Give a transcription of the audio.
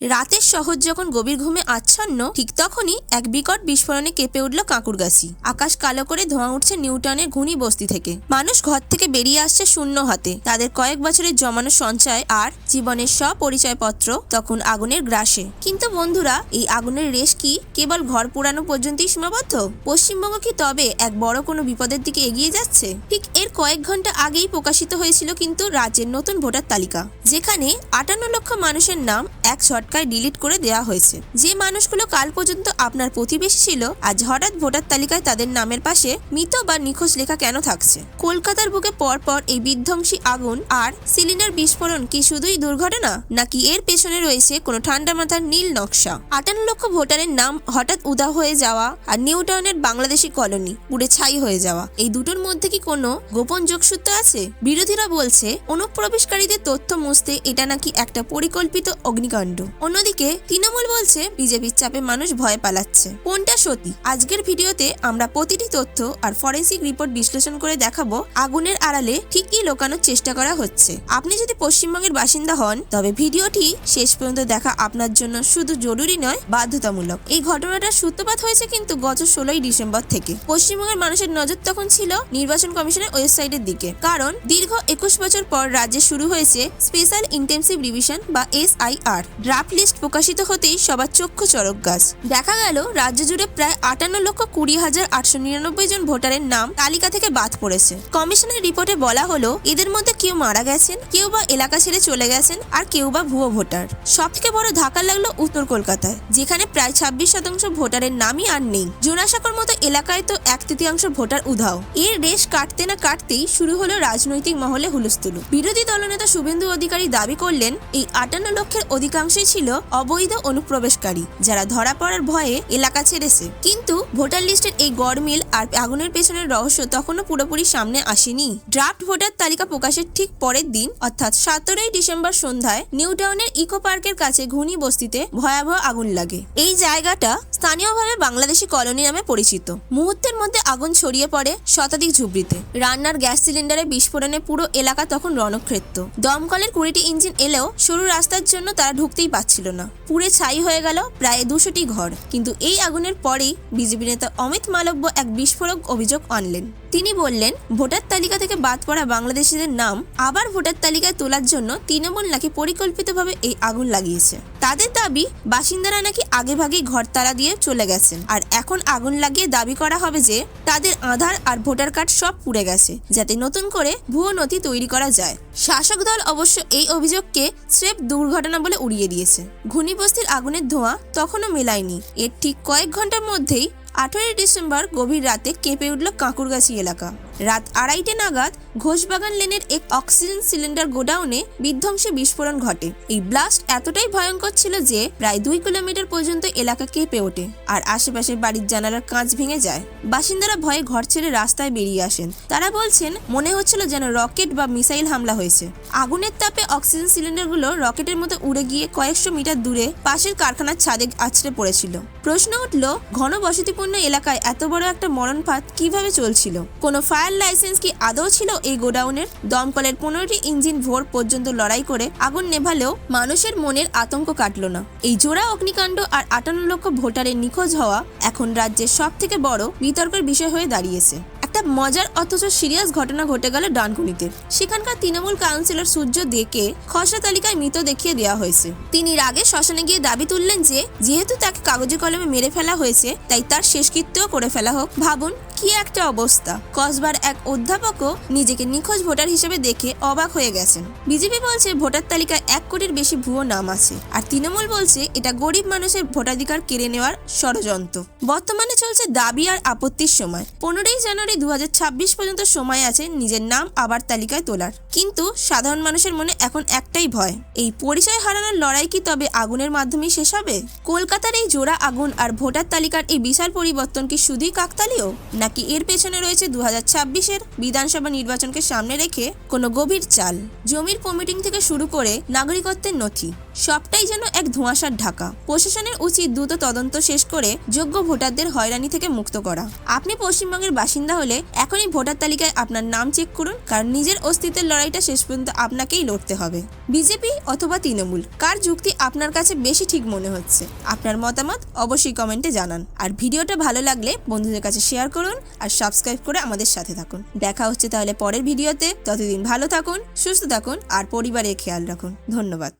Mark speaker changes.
Speaker 1: রাতের শহর যখন গভীর ঘুমে আচ্ছন্ন, ঠিক তখনই এক বিকট বিস্ফোরণে কেঁপে উঠল কাঁকুরগাছি। আকাশ কালো করে ধোঁয়া উঠছে নিউটনের ঘুনি বস্তি থেকে। মানুষ ঘর থেকে বেরিয়ে আসছে শূন্য হাতে। তাদের কয়েক বছরের জমানো সঞ্চয় আর জীবনের সব পরিচয়পত্র তখন আগুনের গ্রাসে। কিন্তু বন্ধুরা, এই আগুনের রেশ কি কেবল ঘর পোড়ানো পর্যন্তই সীমাবদ্ধ? পশ্চিমবঙ্গ কি তবে এক বড় কোনো বিপদের দিকে এগিয়ে যাচ্ছে? ঠিক এর কয়েক ঘণ্টা আগেই প্রকাশিত হয়েছিল কিন্তু রাজ্যের নতুন ভোটার তালিকা। যেখানে আটান্ন লক্ষ মানুষের নাম এক ঝটকায় ডিলিট করে দেওয়া হয়েছে। যে মানুষগুলো কাল পর্যন্ত আপনার প্রতিবেশী ছিল, আজ হঠাৎ ভোটার তালিকায় তাদের নামের পাশে মৃত বা নিখোঁজ লেখা কেন থাকছে? কলকাতার বুকে পরপর এই বিধ্বংসী আগুন আর সিলিন্ডার বিস্ফোরণ কি শুধুই দুর্ঘটনা? নাকি এর পেছনে রয়েছে কোনো ঠান্ডা মাথার নীল নকশা? আটান্ন লক্ষ ভোটারের নাম হঠাৎ উদা হয়ে যাওয়া আর নিউ টাউনের বাংলাদেশি কলোনি পুড়ে ছাই হয়ে যাওয়া। এই দুটোর মধ্যে কি কোনো গোপন যোগসূত্র আছে? বিরোধীরা বলছে, অনুপ্রবেশকারীদের তথ্য মুছতে এটা নাকি একটা পরিকল্পিত অগ্নিকাণ্ড। অন্যদিকে তৃণমূল বলছে বিজেপির চাপে মানুষ ভয় পালাচ্ছে। কোনটা সত্যি? আজকের ভিডিওতে আমরা প্রতিটি তথ্য আর ফরেন্সিক রিপোর্ট বিশ্লেষণ করে দেখাবো আগুনের আড়ালে ঠিক কি লোকানোর চেষ্টা করা হচ্ছে। আপনি যদি পশ্চিমবঙ্গের বাসিন্দা হন, তবে ভিডিওটি শেষ পর্যন্ত দেখা আপনার জন্য শুধু জরুরি নয়, বাধ্যতামূলক। এই ঘটনাটার সূত্রপাত হয়েছে কিন্তু গত ষোলোই ডিসেম্বর থেকে। পশ্চিমবঙ্গের মানুষের নজর তখন ছিল নির্বাচন কমিশনের ওয়েবসাইটের দিকে। কারণ দীর্ঘ একুশ বছর পর রাজ্যে শুরু হয়েছে স্পেশাল ইন্টেন্সিভ রিভিশন বা এস এসআইআর। ড্রাফট লিস্ট প্রকাশিত হতেই সবার চক্ষু চরক গাছ। দেখা গেল, রাজ্য জুড়ে প্রায় আটান্ন লক্ষ কুড়ি হাজার আটশো নিরানব্বই জন ভোটারের নাম তালিকা থেকে বাদ পড়েছে। কমিশনের রিপোর্টে বলা হলো, এদের মধ্যে কেউ মারা গেছেন, কেউ বা এলাকা ছেড়ে চলে গেছেন, আর কেউ বা ভুয়ো ভোটার। সব থেকে বড় ধাক্কা লাগল উত্তর কলকাতায়, যেখানে প্রায় ছাব্বিশ শতাংশ ভোটারের নামই আর নেই। জোড়াসাঁকোর মতো এলাকায় তো এক তৃতীয়াংশ ভোটার উধাও। এর রেশ কাটতে না কাটতেই শুরু হলো রাজনৈতিক মহলে হুলস্থুলু। বিরোধী দলনেতা শুভেন্দু অধিকারী দাবি করলেন, এই আটান্ন লক্ষের অধিকাংশই ছিল অবৈধ অনুপ্রবেশকারী, যারা ধরা পড়ার ভয়ে এলাকা ছেড়েছে। কিন্তু ভোটার লিস্টের এই গড়মিল আর আগুনের পেছনের রহস্য তখনও পুরোপুরি সামনে আসেনি। ড্রাফট ভোটার তালিকা প্রকাশের ঠিক পরের দিন, অর্থাৎ সতেরোই ডিসেম্বর সন্ধ্যায় নিউটাউনের ইকো পার্কের কাছে ঘুনি বস্তিতে ভয়াবহ আগুন লাগে। এই জায়গাটা স্থানীয়ভাবে বাংলাদেশি কলোনি নামে পরিচিত। মুহূর্তের মধ্যে আগুন ছড়িয়ে পড়ে শতাধিক ঝুবড়িতে রান্নার গ্যাস সিলিন্ডারে বিস্ফোরণে পুরো এলাকা তখন রণক্ষেত্র দমকলের কুড়িটি ইঞ্জিন এলেও সরু রাস্তার জন্য তারা ঢুকতেই পাচ্ছিল না। পুড়ে ছাই হয়ে গেল প্রায় দুশোটি ঘর। কিন্তু এই আগুনের পরেই বিজেপি নেতা অমিত মালব্য এক বিস্ফোরক অভিযোগ আনলেন। তিনি বললেন, ভোটার তালিকা থেকে বাদ পড়া বাংলাদেশিদের নাম আবার ভোটার তালিকায় তোলার জন্য তৃণমূল নাকি পরিকল্পিতভাবে এই আগুন লাগিয়েছে? তাদের দাবি, বাসিন্দারা নাকি আগেভাগেই ঘর তালা দিয়ে চলে গেছেন। আর এখন আগুন লাগিয়ে দাবি করা হবে যে, তাদের আধার আর ভোটার কার্ড সব পুড়ে গেছে, যাতে নতুন করে ভুয়ো নথি তৈরি করা যায়। শাসক দল অবশ্য এই অভিযোগকে স্রেফ দুর্ঘটনা বলে উড়িয়ে দিয়েছে। ঘূর্ণিবস্তির আগুনের ধোঁয়া তখনও মেলায়নি। এর ঠিক কয়েক ঘণ্টার মধ্যেই আঠারোই ডিসেম্বর গভীর রাতে কেঁপে উঠল কাঁকুরগাছি এলাকা। রাত আড়াইটে নাগাদ ঘোষবাগান লেনের এক অক্সিজেন সিলিন্ডার গোডাউনে বিধ্বংসী বিস্ফোরণ ঘটে। এই ব্লাস্ট এতটাই ভয়ঙ্কর ছিল যে প্রায় দুই কিলোমিটার পর্যন্ত এলাকা কেঁপে ওঠে আর আশেপাশের বাড়ির জানালার কাঁচ ভেঙে যায়। বাসিন্দারা ভয়ে ঘর ছেড়ে রাস্তায় বেরিয়ে আসেন। তারা বলছেন, মনে হচ্ছিল যেন রকেট বা মিসাইল হামলা হয়েছে। আগুনের তাপে অক্সিজেন সিলিন্ডারগুলো রকেটের মতো উড়ে গিয়ে কয়েকশো মিটার দূরে পাশের কারখানার ছাদে আছড়ে পড়েছিল। প্রশ্ন উঠল ঘন বসতিপূর্ণ এলাকায় এত বড় একটা মরণপাত কীভাবে চলছিল? কোনো ফায়ার লাইসেন্স কি আদৌ ছিল এই গোডাউনের? দমকলের পনেরোটি ইঞ্জিন ভোর পর্যন্ত লড়াই করে আগুন নেভালেও মানুষের মনের আতঙ্ক কাটল না। এই জোড়া অগ্নিকাণ্ড আর আটান্ন লক্ষ ভোটারের নিখোঁজ হওয়া এখন রাজ্যের সব থেকে বড় বিতর্কের বিষয় হয়ে দাঁড়িয়েছে। একটা মজার অথচ সিরিয়াস ঘটনা ঘটে গেল ডানকুনিতে। সেখানকার তৃণমূল কাউন্সিলর সূর্য দেকে খসড়া তালিকায় মৃত দেখিয়ে দেওয়া হয়েছে। তিনি রাগে শ্মশানে গিয়ে দাবি তুললেন যে, যেহেতু তাকে কাগজে কলমে মেরে ফেলা হয়েছে, তাই তার শেষকৃত্যও করে ফেলা হোক। ভাবুন, কি একটা অবস্থা। কসবার এক অধ্যাপকও নিজেকে নিখোঁজ ভোটার হিসেবে দেখে অবাক হয়ে গেছেন। বিজেপি বলছে, ভোটার তালিকায় এক কোটির বেশি ভুয়ো নাম আছে। আর তৃণমূল বলছে, এটা গরিব মানুষের ভোটাধিকার কেড়ে নেওয়ার ষড়যন্ত্র। বর্তমানে চলছে দাবি আর আপত্তির সময়। পনেরোই জানুয়ারি দু পর্যন্ত সময় আছে নিজের নাম আবার তালিকায় তোলার। কিন্তু সাধারণ মানুষের মনে এখন একটাই ভয়, এই পরিচয় হারানোর লড়াই কি তবে আগুনের মাধ্যমেই শেষ হবে? কলকাতার এই জোড়া আগুন আর ভোটার তালিকার এই বিশাল পরিবর্তন কি শুধুই কাকতালীয়? নাকি এর পেছনে রয়েছে দু হাজার বিধানসভা নির্বাচনকে সামনে রেখে কোনো গভীর চাল? জমির কমিটিং থেকে শুরু করে নাগরিকত্বের নথি সবটাই যেন এক ধোঁয়াশার ঢাকা। প্রশাসনের উচিত দ্রুত তদন্ত শেষ করে যোগ্য ভোটারদের হয়রানি থেকে মুক্ত করা। আপনি পশ্চিমবঙ্গের বাসিন্দা হলে এখনই ভোটার তালিকায় আপনার নাম চেক করুন, কারণ নিজের অস্তিত্বের লড়াইটা শেষ পর্যন্ত আপনাকেই লড়তে হবে। বিজেপি অথবা তৃণমূল, কার যুক্তি আপনার কাছে বেশি ঠিক মনে হচ্ছে? আপনার মতামত অবশ্যই কমেন্টে জানান। আর ভিডিওটা ভালো লাগলে বন্ধুদের কাছে শেয়ার করুন আর সাবস্ক্রাইব করে আমাদের সাথে থাকুন। দেখা হচ্ছে তাহলে পরের ভিডিওতে। ততদিন ভালো থাকুন, সুস্থ থাকুন আর পরিবারের খেয়াল রাখুন। ধন্যবাদ।